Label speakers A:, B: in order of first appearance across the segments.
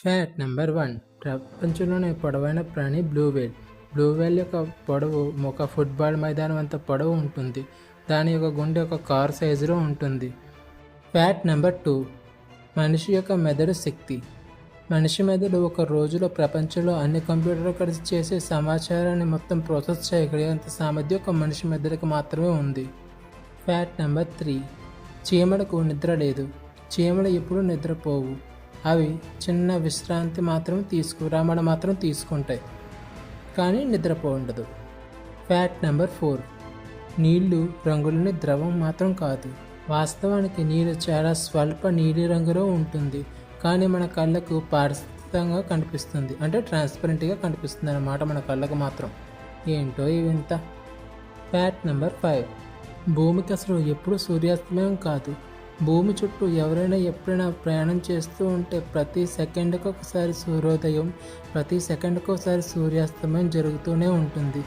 A: Fact number one ప్రపంచంలోనే పొడవైన ప్రాణి బ్లూ వేల్ బ్లూ వేల్ యొక్క పొడవు ఒక ఫుట్బాల్ మైదానం అంత పొడవు ఉంటుంది. దాని యొక్క గుండె ఒక కార్ సైజులో ఉంటుంది. ఫ్యాక్ట్ నెంబర్ టూ మనిషి యొక్క మెదడు శక్తి. మనిషి మెదడు ఒక రోజులో ప్రపంచంలో అన్ని కంప్యూటర్లు కలిసి చేసే సమాచారాన్ని మొత్తం ప్రాసెస్ చేయగలిగేంత సామర్థ్యం ఒక మనిషి మెదడుకు మాత్రమే ఉంది. ఫ్యాక్ట్ నెంబర్ త్రీ చీమలకు నిద్ర లేదు. చీమలు ఎప్పుడూ నిద్రపోవు. అవి చిన్న విశ్రాంతి మాత్రం తీసుకు రమణ మాత్రం తీసుకుంటాయి. కానీ నిద్రపో ఉండదు ఫ్యాక్ట్ నెంబర్ ఫోర్ నీళ్ళు రంగులోని ద్రవం మాత్రం కాదు. వాస్తవానికి నీరు చాలా స్వల్ప నీలి రంగులో ఉంటుంది. కానీ మన కళ్ళకు పారిస్థితంగా కనిపిస్తుంది. అంటే ట్రాన్స్పరెంట్గా కనిపిస్తుంది అన్నమాట మన కళ్ళకు మాత్రం. ఏంటో ఈ వింత. ఫ్యాక్ట్ నెంబర్ ఫైవ్ భూమికి అసలు ఎప్పుడు సూర్యాస్తమయం కాదు. భూమి చుట్టూ ఎవరైనా ఎప్పుడైనా ప్రయాణం చేస్తూ ఉంటే ప్రతి సెకండ్కి ఒకసారి సూర్యోదయం ప్రతి సెకండ్కి ఒకసారి సూర్యాస్తమయం జరుగుతూనే ఉంటుంది.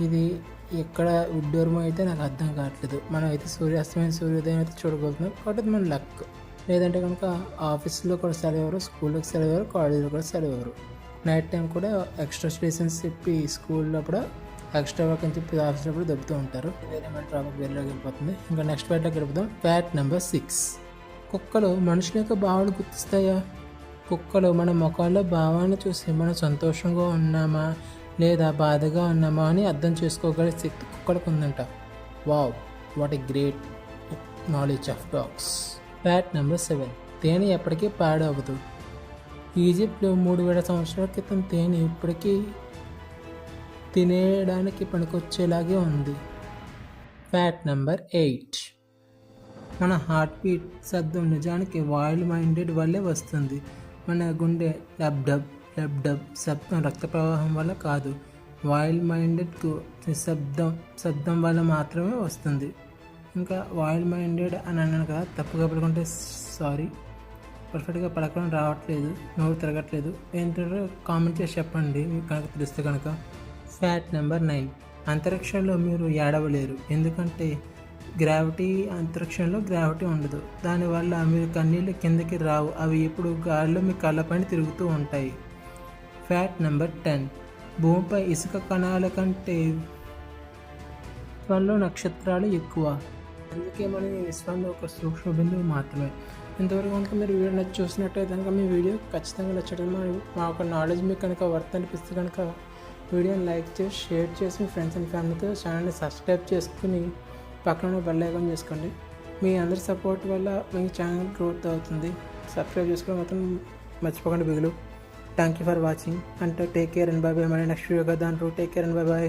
A: ఇది ఎక్కడ ఉడ్డూరం అయితే నాకు అర్థం కావట్లేదు. మనం అయితే సూర్యాస్తమయం సూర్యోదయం అయితే చూడగలుగుతున్నాం. కాబట్టి మన లక్. లేదంటే కనుక ఆఫీస్లో కూడా సెలవు స్కూల్లోకి సెలవు కాలేజీలో కూడా సెలవు నైట్ టైం కూడా ఎక్స్ట్రా స్టేషన్స్ చెప్పి స్కూల్లో కూడా ఎక్స్ట్రా వర్క్ అని చెప్పి ఆఫీసినప్పుడు దెబ్బతూ ఉంటారు. వేరే మన టాపిక్ వేరేలోకి వెళ్ళిపోతుంది. ఇంకా నెక్స్ట్ ఫ్యాట్లోకి వెళ్ళిపోతాం ఫ్యాట్ నెంబర్ సిక్స్ కుక్కలు మనుషుల యొక్క భావాలు గుర్తిస్తాయా? కుక్కలు మన ముఖాల్లో భావాన్ని చూసి మనం సంతోషంగా ఉన్నామా? లేదా బాధగా ఉన్నామా అని అర్థం చేసుకోగల శక్తి కుక్కలకు ఉందంట. Wow what a great knowledge of dogs fact number seven తేనె ఎప్పటికీ పాడవదు. ఈజిప్ట్లో మూడు వేల సంవత్సరాల క్రితం తేనె ఇప్పటికీ తినేయడానికి పనికొచ్చేలాగే ఉంది. ఫ్యాట్ నెంబర్ ఎయిట్ మన హార్ట్ బీట్ శబ్దం నిజానికి వాయిల్ మైండెడ్ వల్లే వస్తుంది. మన గుండె లబ్ డబ్ లబ్ డబ్ శబ్దం రక్త ప్రవాహం వల్ల కాదు. వాయిల్ మైండెడ్కు శబ్దం శబ్దం వల్ల మాత్రమే వస్తుంది. ఇంకా వాయిల్ మైండెడ్ అని అన్నాను కదా తప్పుగా పడుకుంటే సారీ పర్ఫెక్ట్గా పలకడం రావట్లేదు నోరు తిరగట్లేదు. ఏంటంటే కామెంట్ చేసి చెప్పండి. మీకు కనుక తెలిస్తే కనుక. Fact number nine. అంతరిక్షంలో మీరు ఏడవలేరు. ఎందుకంటే గ్రావిటీ అంతరిక్షంలో గ్రావిటీ ఉండదు. దానివల్ల మీరు కన్నీళ్ళు కిందకి రావు. అవి ఇప్పుడు గాలిలో మీ కళ్ళపైన తిరుగుతూ ఉంటాయి. Fact number ten. భూమిపై ఇసుక కణాల కంటే విశ్వంలో నక్షత్రాలు ఎక్కువ. అందుకే మనం ఈ విశ్వంలో ఒక సూక్ష్మ బిందువు మాత్రమే. ఇంతవరకు కనుక మీరు వీడియో నచ్చి చూసినట్టయితే కనుక మీ వీడియో ఖచ్చితంగా నచ్చడం మా ఒక నాలెడ్జ్ మీకు కనుక వర్త్ అనిపిస్తే కనుక వీడియోని లైక్ చేసి షేర్ చేసి మీ ఫ్రెండ్స్ అండ్ ఫ్యామిలీతో ఛానల్ని సబ్స్క్రైబ్ చేసుకుని పక్కన బెల్ ఐకాన్ చేసుకోండి. మీ అందరి సపోర్ట్ వల్ల మీ ఛానల్ గ్రోత్ అవుతుంది. సబ్స్క్రైబ్ చేసుకోవడం మాత్రం మర్చిపోకండి బిగులు. థ్యాంక్ యూ ఫర్ వాచింగ్ అంటే take care and bye bye మళ్ళీ నెక్స్ట్ వీడియో కదా దాంట్లో take care and bye bye